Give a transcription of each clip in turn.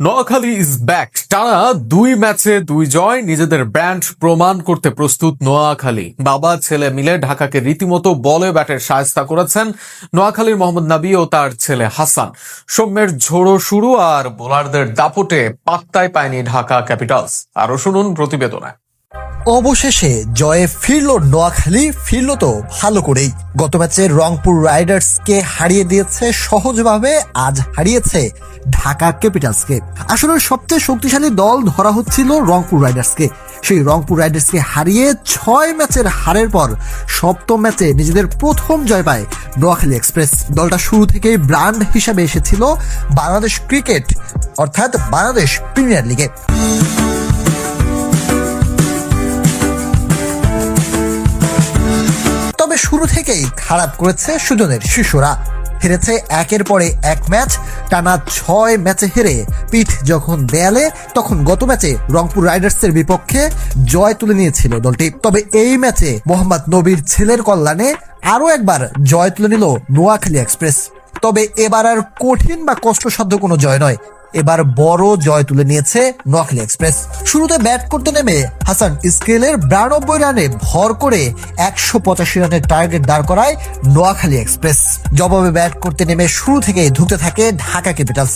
Noakhali is back টানা দুই ম্যাচে দুই জয়, নিজেদের ব্র্যান্ড প্রমাণ করতে প্রস্তুত নোয়াখালী। বাবা, ছেলে মিলে ঢাকাকে রীতিমতো বলে ব্যাটের সায়স্তা করেছেন নোয়াখালীর মোহাম্মদ নাবি ও তার ছেলে হাসান। সৌম্যের ঝোড়ো শুরু আর বোলারদের দাপটে পাত্তায় পায়নি ঢাকা ক্যাপিটালস। আরও শুনুন প্রতিবেদনে। অবশেষে জয়ে ফিরল নোয়াখালী, ফিরল তো ভালো করেই। গত ম্যাচে রংপুর রাইডার্সকে হারিয়ে দিয়েছে সহজভাবে, আজ হারিয়েছে ঢাকা ক্যাপিটালসকে। আসলে সবচেয়ে শক্তিশালী দল ধরা হচ্ছিল রংপুর রাইডার্সকে। সেই রংপুর রাইডার্সকে হারিয়ে ছয় ম্যাচের হারের পর সপ্তম ম্যাচে নিজেদের প্রথম জয় পায় নোয়াখালী এক্সপ্রেস। দলটা শুরু থেকেই ব্র্যান্ড হিসাবে এসেছিল বাংলাদেশ ক্রিকেট, অর্থাৎ বাংলাদেশ প্রিমিয়ার লিগে। শুরু থেকেই খারাপ করেছে সুজনের শিশুরা। হেরেছে একের পরে এক ম্যাচ, টানা ছয় ম্যাচে হেরে পিঠ যখন দেয়ালে, তখন গত ম্যাচে রংপুর রাইডার্সের বিপক্ষে জয় তুলে নিয়েছিল দলটি। তবে এই ম্যাচে মোহাম্মদ নবীর ছেলের কল্যাণে আরও একবার জয় তুলে নিল নোয়াখালী এক্সপ্রেস। তবে এবার আর কঠিন বা কষ্টসাধ্য কোনো জয় নয়। এবার বড় জয় তুলে নিয়েছে নোয়াখালী এক্সপ্রেস। শুরুতে ব্যাট করতে নেমে হাসান স্কেলের বিরানব্বই রানে ভর করে একশো পঁচাশি রানের টার্গেট দাঁড় করায় নোয়াখালী এক্সপ্রেস। জবাবে ব্যাট করতে নেমে শুরু থেকে ধুতে থাকে ঢাকা ক্যাপিটালস।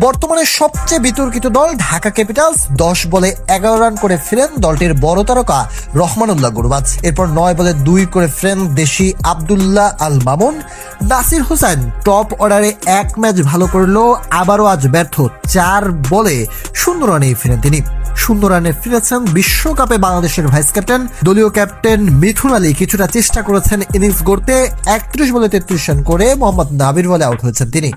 বর্তমানে সবচেয়ে বিতর্কিত দল ঢাকা ক্যাপিটালস। দশ বলে এগারো রান করে ফেরেন দলটির বড় তারকা রহমানুল্লাহ গুরবাজ। এরপর নয় বলে দুই করে ফেরেন দেশি আবদুল্লাহ আল মামুন। নাসির হোসেন টপ অর্ডারে এক ম্যাচ ভালো করলেও আবারও আজ ব্যর্থ চার বলে শূন্য রানেই ফিরেন তিনি। শূন্য রানে ফিরেছেন বিশ্বকাপে বাংলাদেশের ভাইস ক্যাপ্টেন। দলীয় ক্যাপ্টেন মিঠুন আলী কিছুটা চেষ্টা করেছেন ইনিংস গড়তে। একত্রিশ বলে তেত্রিশ রান করে মোহাম্মদ নাবির বলে আউট হয়েছেন তিনি।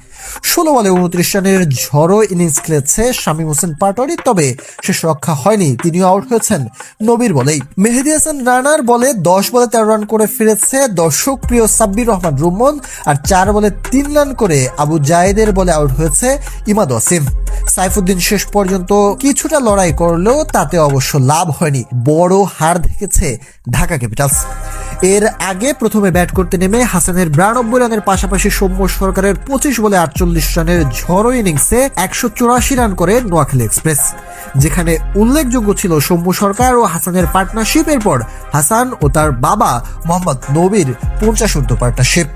ষোলো বলে উনত্রিশ রানের ঝড়ো ইনিংস খেলেছে শামীম হোসেন পাটোয়ারি, তবে শেষ রক্ষা হয়নি, তিনিও আউট হয়েছেন নবীর বলেই। মেহেদি হাসান রানার বলে দশ বলে তেরো রান করে ফিরেছে দর্শক প্রিয় সাব্বির রহমান রুম্মন, আর চার বলে তিন রান করে আবু জায়েদের বলে আউট হয়েছে ইমাদ ওয়াসিম। সাইফুদ্দিন শেষ পর্যন্ত কিছুটা লড়াই করলেও তাতে অবশ্য লাভ হয়নি। বড় হার দেখেছে ঢাকা ক্যাপিটালস। এর আগে প্রথমে ব্যাট করতে নেমে হাসানের বিরানব্বই রানের পাশাপাশি সৌম্য সরকারের পঁচিশ বলে আটচল্লিশ রানের ঝড়ো ইনিংসে একশো চুরাশি রান করে নোয়াখালী এক্সপ্রেস, যেখানে উল্লেখযোগ্য ছিল সৌম্য সরকার ও হাসানের পার্টনারশিপ। এরপর হাসান ও তার বাবা মোহাম্মদ নবীর পঞ্চাশ পার্টনারশিপ।